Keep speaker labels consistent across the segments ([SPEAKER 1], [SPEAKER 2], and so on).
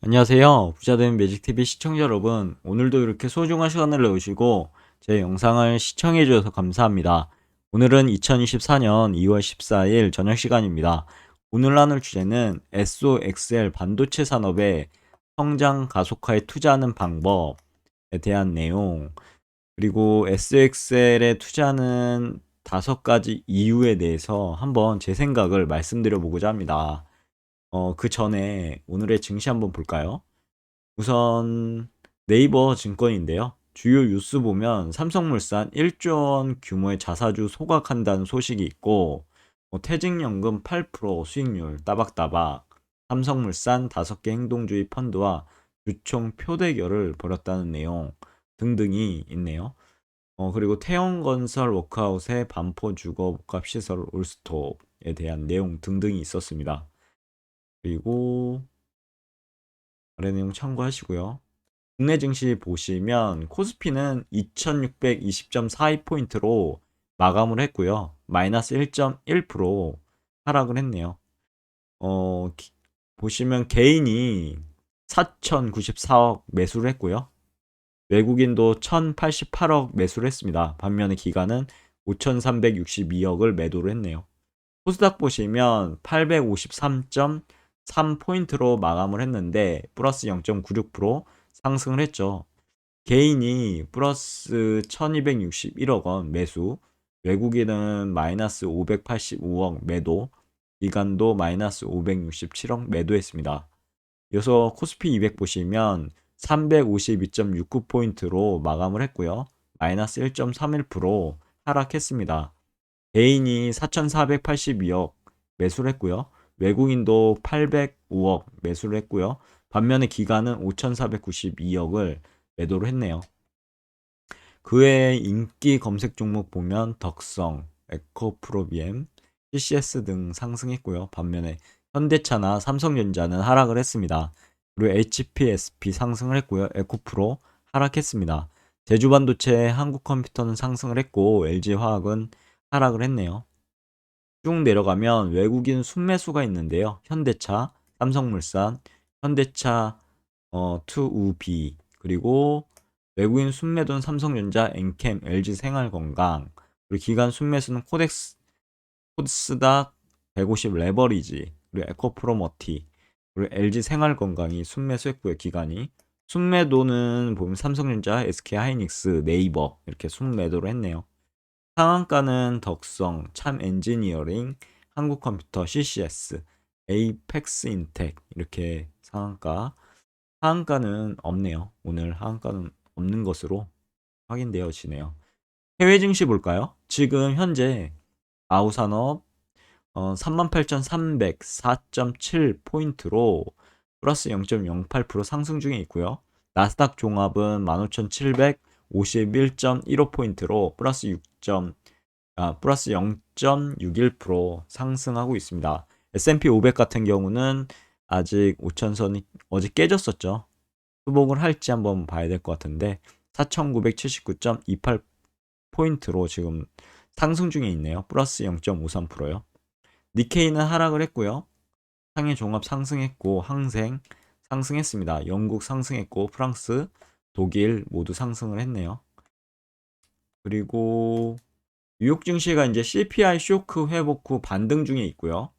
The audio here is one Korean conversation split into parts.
[SPEAKER 1] 안녕하세요. 부자된 매직TV 시청자 여러분. 오늘도 이렇게 소중한 시간을 내주시고 제 영상을 시청해 주셔서 감사합니다. 오늘은 2024년 2월 14일 저녁 시간입니다. 오늘 나눌 주제는 SOXL 반도체 산업의 성장 가속화에 투자하는 방법에 대한 내용, 그리고 SOXL에 투자하는 다섯 가지 이유에 대해서 한번 제 생각을 말씀드려 보고자 합니다. 어, 그 전에 오늘의 증시 한번 볼까요? 우선 네이버 증권인데요. 주요 뉴스 보면 삼성물산 1조 원 규모의 자사주 소각한다는 소식이 있고 뭐 퇴직연금 8% 수익률 따박따박 삼성물산 5개 행동주의 펀드와 주총 표대결을 벌였다는 내용 등등이 있네요. 어, 그리고 태영건설 워크아웃의 반포 주거 복합시설 올스톱에 대한 내용 등등이 있었습니다. 그리고 아래 내용 참고하시고요. 국내 증시 보시면 코스피는 2620.42포인트로 마감을 했고요. 마이너스 1.1% 하락을 했네요. 어, 기- 보시면 개인이 4,094억 매수를 했고요. 외국인도 1,088억 매수를 했습니다. 반면에 기관은 5,362억을 매도를 했네요. 코스닥 보시면 853.3포인트로 마감을 했는데 플러스 0.96% 상승을 했죠. 개인이 플러스 1261억 원 매수, 외국인은 마이너스 585억 매도, 기관도 마이너스 567억 매도했습니다. 이어서 코스피 200 보시면 352.69포인트로 마감을 했고요. 마이너스 1.31% 하락했습니다. 개인이 4,482억 매수를 했고요. 외국인도 805억 매수를 했고요. 반면에 기관은 5,492억을 매도를 했네요. 그 외에 인기 검색 종목 보면 덕성, 에코프로비엠, CCS 등 상승했고요. 반면에 현대차나 삼성전자는 하락을 했습니다. 그리고 HPSP 상승을 했고요. 에코프로 하락했습니다. 제주반도체, 한국컴퓨터는 상승을 했고 LG화학은 하락을 했네요. 쭉 내려가면 외국인 순매수가 있는데요. 현대차, 삼성물산, 현대차 어, 2UB 그리고 외국인 순매도는 삼성전자, 엔캠, LG생활건강 그리고 기관 순매수는 코덱스, 코드스닥 150 레버리지 그리고 에코프로머티 그리고 LG생활건강이 순매수했고요. 기관이 순매도는 보면 삼성전자, SK하이닉스, 네이버 이렇게 순매도를 했네요. 상한가는 덕성, 참 엔지니어링, 한국컴퓨터, CCS, 에이펙스 인텍 이렇게 상한가. 하한가는 없네요. 오늘 하한가는 없는 것으로 확인되어지네요. 해외 증시 볼까요? 지금 현재 아우산업 어, 38,304.7 포인트로 플러스 0.08% 상승 중에 있고요. 나스닥 종합은 15,751.15포인트로 플러스 6. 아, 플러스 0.61% 상승하고 있습니다. S&P 500 같은 경우는 아직 5천선이 어제 깨졌었죠. 수복을 할지 한번 봐야 될 것 같은데 4,979.28 포인트로 지금 상승 중에 있네요. 플러스 0.53%요. 니케이는 하락을 했고요. 상해 종합 상승했고 항생 상승했습니다. 영국 상승했고 프랑스, 독일 모두 상승을 했네요. 그리고 뉴욕 증시가 이제 CPI 쇼크 회복 후 반등 중에 있고요.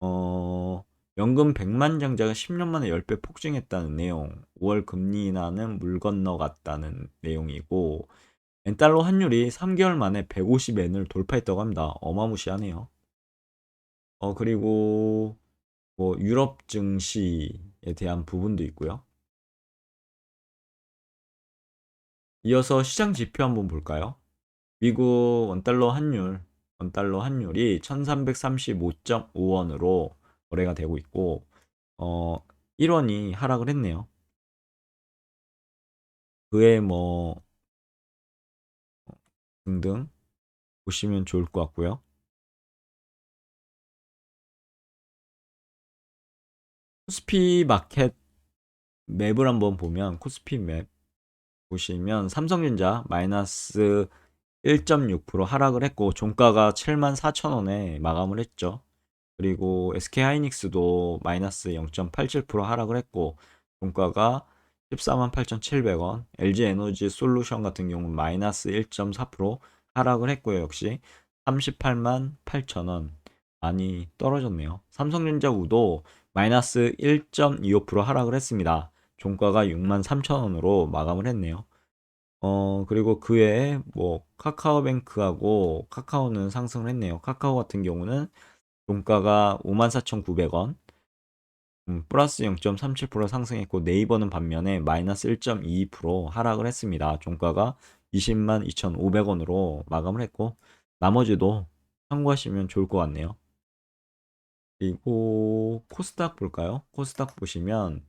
[SPEAKER 1] 어, 연금 100만 장자가 10년 만에 10배 폭증했다는 내용. 5월 금리 인하는 물 건너갔다는 내용이고 엔달러 환율이 3개월 만에 150엔을 돌파했다고 합니다. 어마무시하네요. 어, 그리고 뭐 유럽 증시에 대한 부분도 있고요. 이어서 시장 지표 한번 볼까요? 미국 원달러 환율, 원달러 환율이 1335.5원으로 거래가 되고 있고, 어, 1원이 하락을 했네요. 그에 뭐, 등등 보시면 좋을 것 같고요. 코스피 마켓 맵을 한번 보면, 코스피 맵 보시면, 삼성전자 마이너스 1.6% 하락을 했고 종가가 74,000원에 마감을 했죠. 그리고 SK 하이닉스도 마이너스 0.87% 하락을 했고 종가가 14만 8,700원. LG 에너지 솔루션 같은 경우는 마이너스 1.4% 하락을 했고요. 역시 38만 8천원 많이 떨어졌네요. 삼성전자 우도 마이너스 1.25% 하락을 했습니다. 종가가 6만 3천원으로 마감을 했네요. 어, 그리고 그 외에 뭐 카카오뱅크하고 카카오는 상승을 했네요. 카카오 같은 경우는 종가가 54,900원, 음, 플러스 0.37% 상승했고 네이버는 반면에 마이너스 1.22% 하락을 했습니다. 종가가 20만 2,500원으로 마감을 했고 나머지도 참고하시면 좋을 것 같네요. 그리고 코스닥 볼까요? 코스닥 보시면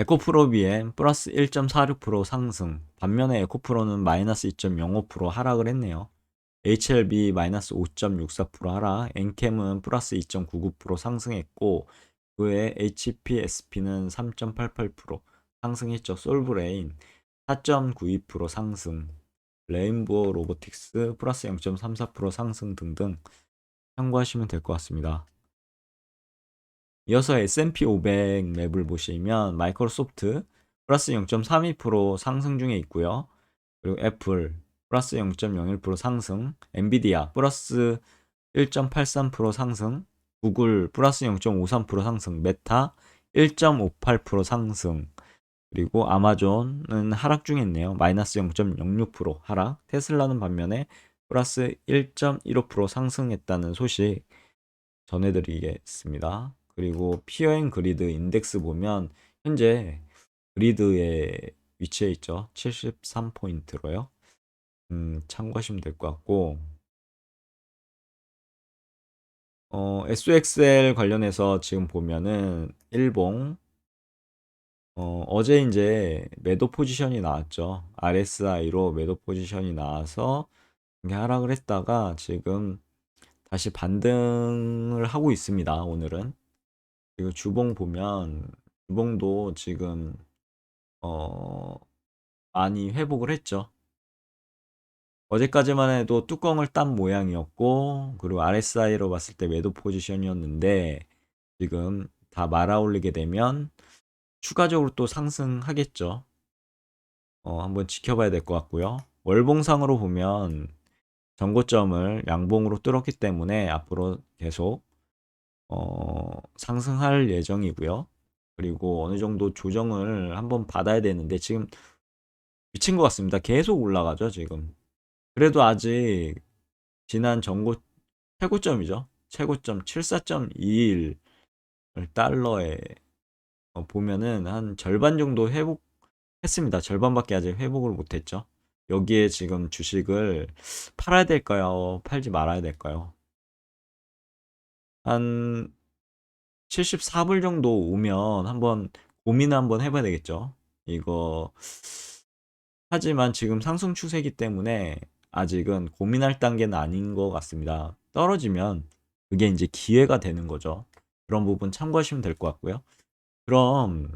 [SPEAKER 1] 에코프로 비엔 플러스 1.46% 상승 반면에 에코프로는 마이너스 2.05% 하락을 했네요. HLB 마이너스 5.64% 하락, 엔캠은 플러스 2.99% 상승했고 그외 HPSP는 3.88% 상승했죠. 솔브레인 4.92% 상승, 레인보우 로보틱스 플러스 0.34% 상승 등등 참고하시면 될 것 같습니다. 이어서 S&P 500 맵을 보시면 마이크로소프트 플러스 0.32% 상승 중에 있고요. 그리고 애플 플러스 0.01% 상승, 엔비디아 플러스 1.83% 상승, 구글 플러스 0.53% 상승, 메타 1.58% 상승, 그리고 아마존은 하락 중에 있네요. 마이너스 0.06% 하락, 테슬라는 반면에 플러스 1.15% 상승했다는 소식 전해드리겠습니다. 그리고 피어앤 그리드 인덱스 보면 현재 그리드에 위치해 있죠. 73포인트로요. 음, 참고하시면 될 것 같고 어, SOXL 관련해서 지금 보면은 일봉 어, 어제 이제 매도 포지션이 나왔죠. RSI로 매도 포지션이 나와서 하락을 했다가 지금 다시 반등을 하고 있습니다. 오늘은 그리고 주봉 보면 주봉도 지금 어, 많이 회복을 했죠. 어제까지만 해도 뚜껑을 딴 모양이었고 그리고 RSI로 봤을 때 매도 포지션이었는데 지금 다 말아 올리게 되면 추가적으로 또 상승하겠죠. 어, 한번 지켜봐야 될 것 같고요. 월봉상으로 보면 전고점을 양봉으로 뚫었기 때문에 앞으로 계속 어, 상승할 예정이고요. 그리고 어느 정도 조정을 한번 받아야 되는데 지금 미친 것 같습니다. 계속 올라가죠, 지금. 그래도 아직 지난 전고 최고점이죠. 최고점 74.21 달러에 어, 보면은 한 절반 정도 회복했습니다. 절반밖에 아직 회복을 못했죠. 여기에 지금 주식을 팔아야 될까요? 팔지 말아야 될까요? 한 74불 정도 오면 한번 고민을 한번 해봐야 되겠죠. 이거 하지만 지금 상승 추세이기 때문에 아직은 고민할 단계는 아닌 것 같습니다. 떨어지면 그게 이제 기회가 되는 거죠. 그런 부분 참고하시면 될 것 같고요. 그럼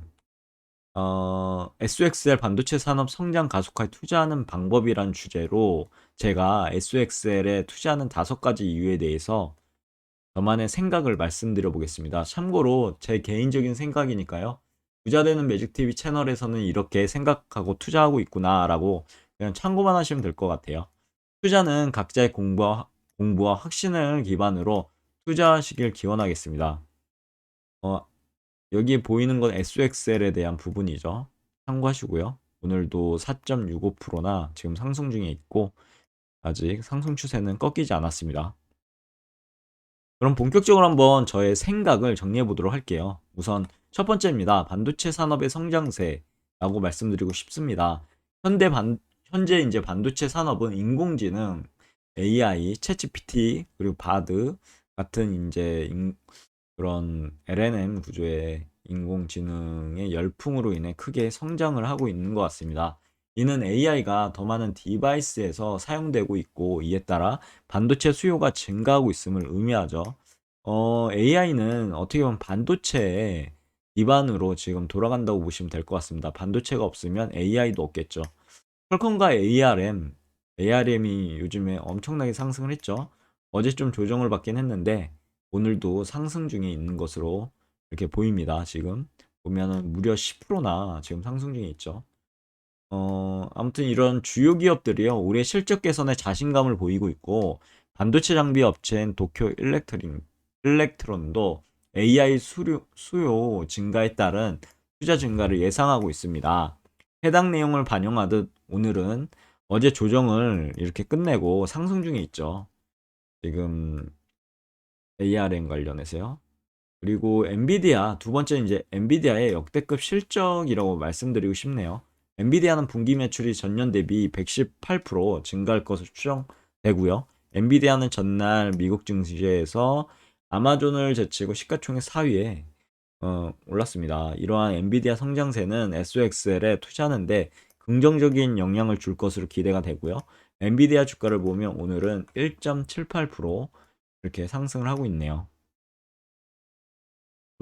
[SPEAKER 1] 어, SOXL 반도체 산업 성장 가속화에 투자하는 방법이란 주제로 제가 SOXL에 투자하는 다섯 가지 이유에 대해서 저만의 생각을 말씀드려 보겠습니다. 참고로 제 개인적인 생각이니까요. 부자되는 매직TV 채널에서는 이렇게 생각하고 투자하고 있구나라고 그냥 참고만 하시면 될 것 같아요. 투자는 각자의 공부와, 공부와 확신을 기반으로 투자하시길 기원하겠습니다. 어, 여기 보이는 건 SXL에 대한 부분이죠. 참고하시고요. 오늘도 4.65%나 지금 상승 중에 있고 아직 상승 추세는 꺾이지 않았습니다. 그럼 본격적으로 한번 저의 생각을 정리해 보도록 할게요. 우선 첫 번째입니다. 반도체 산업의 성장세라고 말씀드리고 싶습니다. 현대 반, 현재 이제 반도체 산업은 인공지능, AI, 챗GPT 그리고 바드 같은 이제 인, 그런 LNM 구조의 인공지능의 열풍으로 인해 크게 성장을 하고 있는 것 같습니다. 이는 AI가 더 많은 디바이스에서 사용되고 있고 이에 따라 반도체 수요가 증가하고 있음을 의미하죠. 어, AI는 어떻게 보면 반도체 기반으로 지금 돌아간다고 보시면 될 것 같습니다. 반도체가 없으면 AI도 없겠죠. 퀄컴과 ARM, ARM이 요즘에 엄청나게 상승을 했죠. 어제 좀 조정을 받긴 했는데 오늘도 상승 중에 있는 것으로 이렇게 보입니다. 지금 보면은 무려 10%나 지금 상승 중에 있죠. 어, 아무튼 이런 주요 기업들이요. 올해 실적 개선에 자신감을 보이고 있고 반도체 장비 업체인 도쿄 일렉트린, 일렉트론도 AI 수요, 수요 증가에 따른 투자 증가를 예상하고 있습니다. 해당 내용을 반영하듯 오늘은 어제 조정을 이렇게 끝내고 상승 중에 있죠. 지금 ARM 관련해서요. 그리고 엔비디아 두 번째 이제 엔비디아의 역대급 실적이라고 말씀드리고 싶네요. 엔비디아는 분기 매출이 전년 대비 118% 증가할 것으로 추정되고요. 엔비디아는 전날 미국 증시에서 아마존을 제치고 시가총액 4위에 어, 올랐습니다. 이러한 엔비디아 성장세는 SOXL에 투자하는데 긍정적인 영향을 줄 것으로 기대가 되고요. 엔비디아 주가를 보면 오늘은 1.78% 이렇게 상승을 하고 있네요.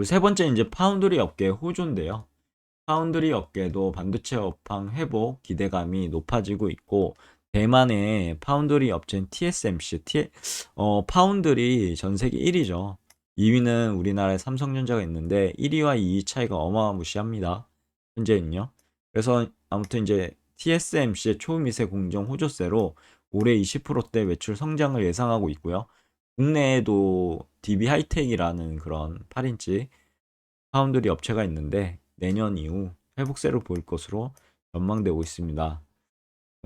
[SPEAKER 1] 세 번째 이제 파운드리 업계 호조인데요. 파운드리 업계도 반도체 업황 회복 기대감이 높아지고 있고 대만의 파운드리 업체인 TSMC, T, 어, 파운드리 전 세계 1위죠. 2위는 우리나라의 삼성전자가 있는데 1위와 2위 차이가 어마무시합니다. 현재는요. 그래서 아무튼 이제 TSMC의 초미세 공정 호조세로 올해 20%대 매출 성장을 예상하고 있고요. 국내에도 DB 하이텍이라는 그런 8인치 파운드리 업체가 있는데 내년 이후 회복세를 보일 것으로 전망되고 있습니다.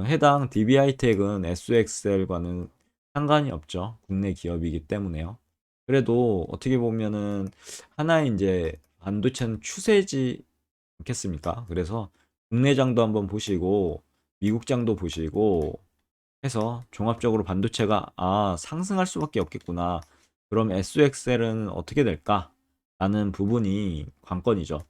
[SPEAKER 1] 해당 DB 하이텍은 SXL과는 상관이 없죠. 국내 기업이기 때문에요. 그래도 어떻게 보면은 하나의 이제 반도체는 추세지 않겠습니까? 그래서 국내장도 한번 보시고 미국장도 보시고 해서 종합적으로 반도체가 아 상승할 수밖에 없겠구나. 그럼 SXL은 어떻게 될까? 라는 부분이 관건이죠.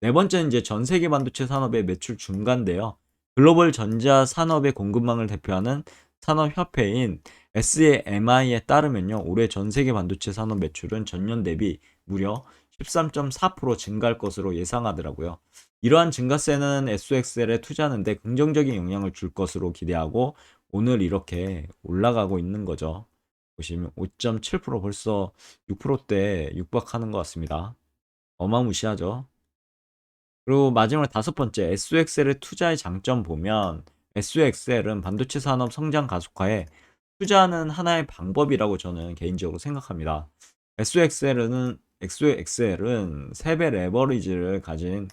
[SPEAKER 1] 네 번째는 이제 전 세계 반도체 산업의 매출 증가인데요. 글로벌 전자 산업의 공급망을 대표하는 산업협회인 SMI에 따르면요. 올해 전 세계 반도체 산업 매출은 전년 대비 무려 13.4% 증가할 것으로 예상하더라고요. 이러한 증가세는 SXL에 투자하는데 긍정적인 영향을 줄 것으로 기대하고 오늘 이렇게 올라가고 있는 거죠. 보시면 5.7% 벌써 6%대 육박하는 것 같습니다. 어마무시하죠. 그리고 마지막 다섯 번째 SXL의 투자의 장점 보면 SXL은 반도체 산업 성장 가속화에 투자하는 하나의 방법이라고 저는 개인적으로 생각합니다. SXL은 XXL은 3배 레버리지를 가진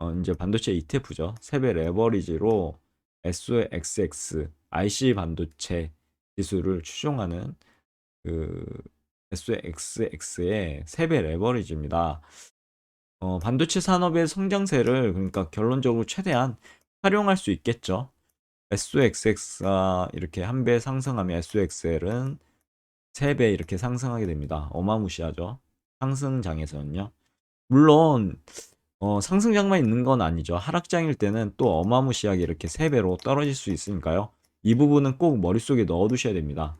[SPEAKER 1] 어, 이제 반도체 ETF죠. 3배 레버리지로 SXX IC 반도체 기술을 추종하는 그 SXX의 3배 레버리지입니다. 어, 반도체 산업의 성장세를 그러니까 결론적으로 최대한 활용할 수 있겠죠. SOXX가 이렇게 한 배 상승하면 SOXL은 3배 이렇게 상승하게 됩니다. 어마무시하죠. 상승장에서는요. 물론 어, 상승장만 있는 건 아니죠. 하락장일 때는 또 어마무시하게 이렇게 3배로 떨어질 수 있으니까요. 이 부분은 꼭 머릿속에 넣어두셔야 됩니다.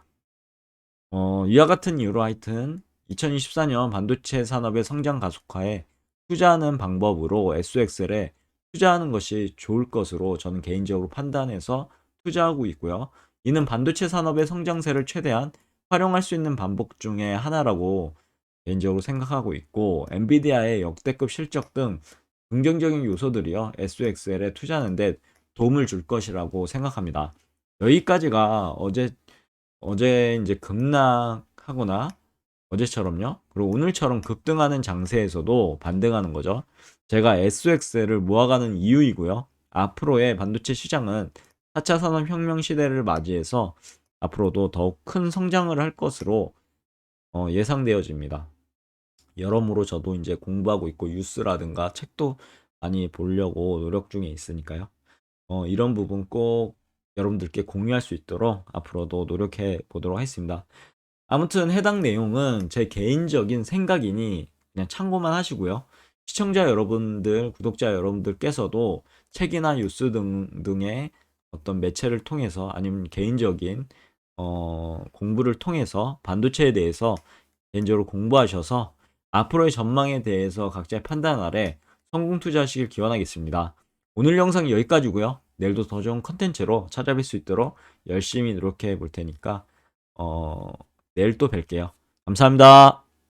[SPEAKER 1] 어, 이와 같은 이유로 하여튼 2024년 반도체 산업의 성장 가속화에 투자하는 방법으로 SOXL에 투자하는 것이 좋을 것으로 저는 개인적으로 판단해서 투자하고 있고요. 이는 반도체 산업의 성장세를 최대한 활용할 수 있는 방법 중에 하나라고 개인적으로 생각하고 있고 엔비디아의 역대급 실적 등 긍정적인 요소들이요 SOXL에 투자하는데 도움을 줄 것이라고 생각합니다. 여기까지가 어제 어제 이제 급락하거나 어제처럼요. 그리고 오늘처럼 급등하는 장세에서도 반등하는 거죠. 제가 SOX를 모아가는 이유이고요. 앞으로의 반도체 시장은 4차 산업혁명 시대를 맞이해서 앞으로도 더욱 큰 성장을 할 것으로 어, 예상되어집니다. 여러모로 저도 이제 공부하고 있고 뉴스라든가 책도 많이 보려고 노력 중에 있으니까요. 어, 이런 부분 꼭 여러분들께 공유할 수 있도록 앞으로도 노력해 보도록 하겠습니다. 아무튼 해당 내용은 제 개인적인 생각이니 그냥 참고만 하시고요. 시청자 여러분들, 구독자 여러분들께서도 책이나 뉴스 등, 등의 어떤 매체를 통해서 아니면 개인적인 어, 공부를 통해서 반도체에 대해서 개인적으로 공부하셔서 앞으로의 전망에 대해서 각자의 판단 아래 성공 투자하시길 기원하겠습니다. 오늘 영상 여기까지고요. 내일도 더 좋은 컨텐츠로 찾아뵐 수 있도록 열심히 노력해 볼 테니까 어, 내일 또 뵐게요. 감사합니다.